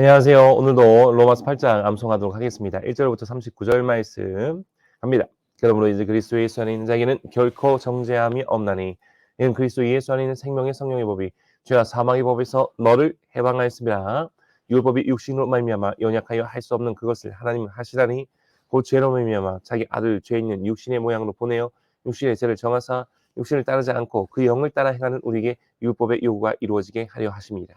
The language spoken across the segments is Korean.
안녕하세요. 오늘도 로마서 8장 암송하도록 하겠습니다. 1절부터 39절 말씀 갑니다. 그러므로 이제 그리스도 예수 안에 있는 자에게는 결코 정죄함이 없나니 이는 그리스도 예수 안에 있는 생명의 성령의 법이 죄와 사망의 법에서 너를 해방하였습니다. 율법이 육신으로 말미암아 연약하여 할 수 없는 그것을 하나님 하시다니 곧 죄로 말미암아 자기 아들 죄 있는 육신의 모양으로 보내어 육신의 죄를 정하사 육신을 따르지 않고 그 영을 따라 행하는 우리에게 율법의 요구가 이루어지게 하려 하십니다.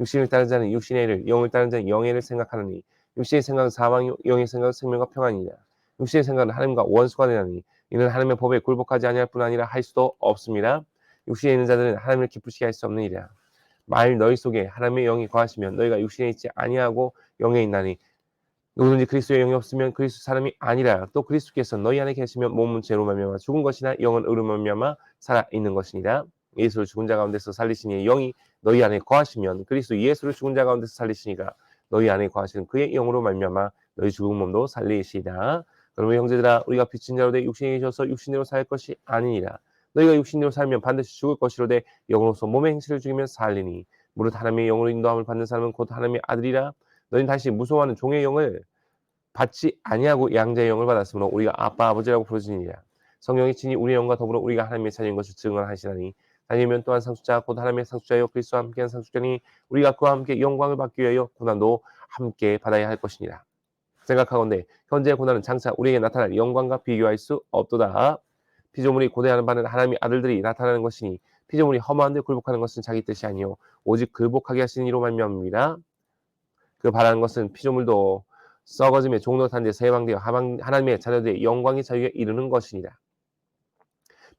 육신을 따른 자는 육신의 일을, 영을 따른 자는 영의 일을 생각하느니 육신의 생각은 사망, 영의 생각은 생명과 평안이니라. 육신의 생각은 하나님과 원수가 되나니 이는 하나님의 법에 굴복하지 아니할 뿐 아니라 할 수도 없습니다. 육신에 있는 자들은 하나님을 기쁘시게 할 수 없는 일이라. 만일 너희 속에 하나님의 영이 거하시면 너희가 육신에 있지 아니하고 영에 있나니 누구든지 그리스도의 영이 없으면 그리스도 사람이 아니라 또 그리스도께서 너희 안에 계시면 몸은 죄로 말미암아 죽은 것이나 영은 의로 말미암아 살아 있는 것이니라. 예수를 죽은 자 가운데서 살리시니 영이 너희 안에 거하시면 그리스도 예수를 죽은 자 가운데서 살리시니가 너희 안에 거하시는 그의 영으로 말미암아 너희 죽은 몸도 살리시다. 그러면 형제들아 우리가 빚진 자로 되 육신에 계셔서 육신대로 살 것이 아니니라. 너희가 육신대로 살면 반드시 죽을 것이로 되 영으로서 몸의 행실을 죽이면 살리니 무릇 하나님의 영으로 인도함을 받는 사람은 곧 하나님의 아들이라. 너희는 다시 무서워하는 종의 영을 받지 아니하고 양자의 영을 받았으므로 우리가 아빠 아버지라고 부르짖니라. 성령이 친히 우리의 영과 더불어 우리가 하나님의 자녀인 것을 증언하시나니 다니면 또한 상속자 곧 하나님의 상속자여 그리스도와 함께한 상속자니 우리가 그와 함께 영광을 받기 위하여 고난도 함께 받아야 할 것이니라. 생각하건대 현재의 고난은 장차 우리에게 나타날 영광과 비교할 수 없도다. 피조물이 고대하는 바는 하나님의 아들들이 나타나는 것이니 피조물이 허무한데 굴복하는 것은 자기 뜻이 아니요 오직 굴복하게 하신 이로 말미암습니다. 그 바라는 것은 피조물도 썩어짐에 종로탄 데서 해방되어 하나님의 자녀들의 영광의 자유에 이르는 것이니라.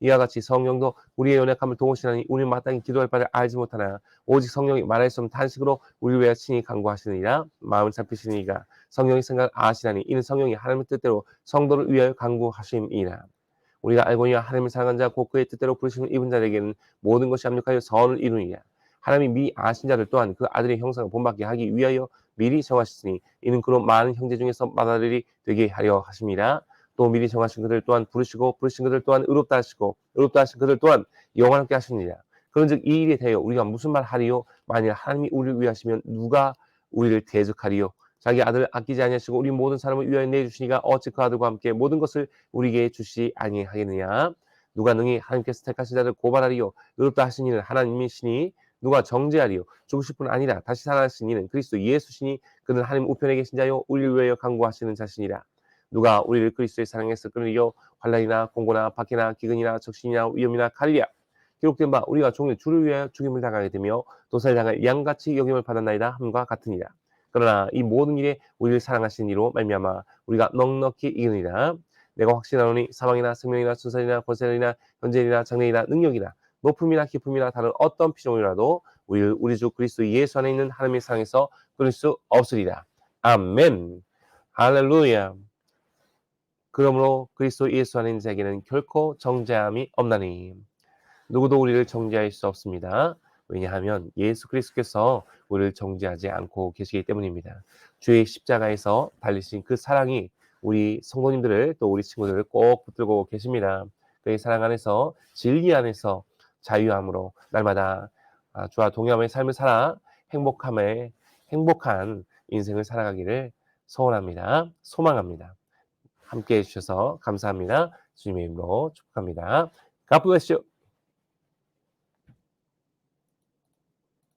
이와 같이 성령도 우리의 연약함을 도우시나니 우리는 마땅히 기도할 바를 알지 못하나 오직 성령이 말할 수 없는 탄식으로 우리를 위하여 친히 간구하시느니라. 마음을 살피시니가 성령의 생각을 아시나니 이는 성령이 하나님의 뜻대로 성도를 위하여 간구하심이라. 우리가 알고니와 하나님을 사랑한 자 곧 그의 뜻대로 부르심을 입은 자에게는 모든 것이 합력하여 선을 이루니라. 하나님이 미리 아신 자들 또한 그 아들의 형상을 본받게 하기 위하여 미리 정하셨으니 이는 그로 많은 형제 중에서 마다들이 되게 하려 하십니다. 또 미리 정하신 그들 또한 부르시고 부르신 그들 또한 의롭다 하시고 의롭다 하신 그들 또한 영원하게 하시느니라. 그런즉 이 일에 대하여 우리가 무슨 말 하리요? 만일 하나님이 우리를 위하시면 누가 우리를 대적하리요? 자기 아들을 아끼지 아니하시고 우리 모든 사람을 위하여 내주시니가 어찌 그 아들과 함께 모든 것을 우리에게 주시 아니하겠느냐? 누가 능히 하나님께서 택하신 자를 고발하리요? 의롭다 하신 이는 하나님이시니 누가 정죄하리요? 죽으실 뿐 아니라 다시 살아나신 이는 그리스도 예수시니 그는 하나님 우편에 계신 자요 우리를 위하여 강구하시는 자신이라. 누가 우리를 그리스도의 사랑에서 끊으려 환란이나 공고나 박해나 기근이나 적신이나 위험이나 칼이랴. 기록된 바 우리가 종일 주를 위하여 죽임을 당하게 되며 도살을 당할 양같이 여김을 받았나이다 함과 같으니라. 그러나 이 모든 일에 우리를 사랑하신 이로 말미암아 우리가 넉넉히 이기느니라. 내가 확신하노니 사망이나 생명이나 순살이나 권세이나 현재이나 장래이나 능력이나 높음이나 깊음이나 다른 어떤 피조물이라도 우리를 우리 주 그리스도 예수 안에 있는 하나님의 사랑에서 끊을 수 없으리라. 아멘. 할렐루야 그러므로 그리스도 예수 안에 있는 자에게는 결코 정죄함이 없나니 누구도 우리를 정죄할 수 없습니다. 왜냐하면 예수 그리스도께서 우리를 정죄하지 않고 계시기 때문입니다. 주의 십자가에서 달리신 그 사랑이 우리 성도님들을 또 우리 친구들을 꼭 붙들고 계십니다. 그의 사랑 안에서 진리 안에서 자유함으로 날마다 아, 주와 동행함의 삶을 살아 행복함에 행복한 인생을 살아가기를 소원합니다. 소망합니다. 함께 해주셔서 감사합니다. 주님의 이름으로 축복합니다. God bless you.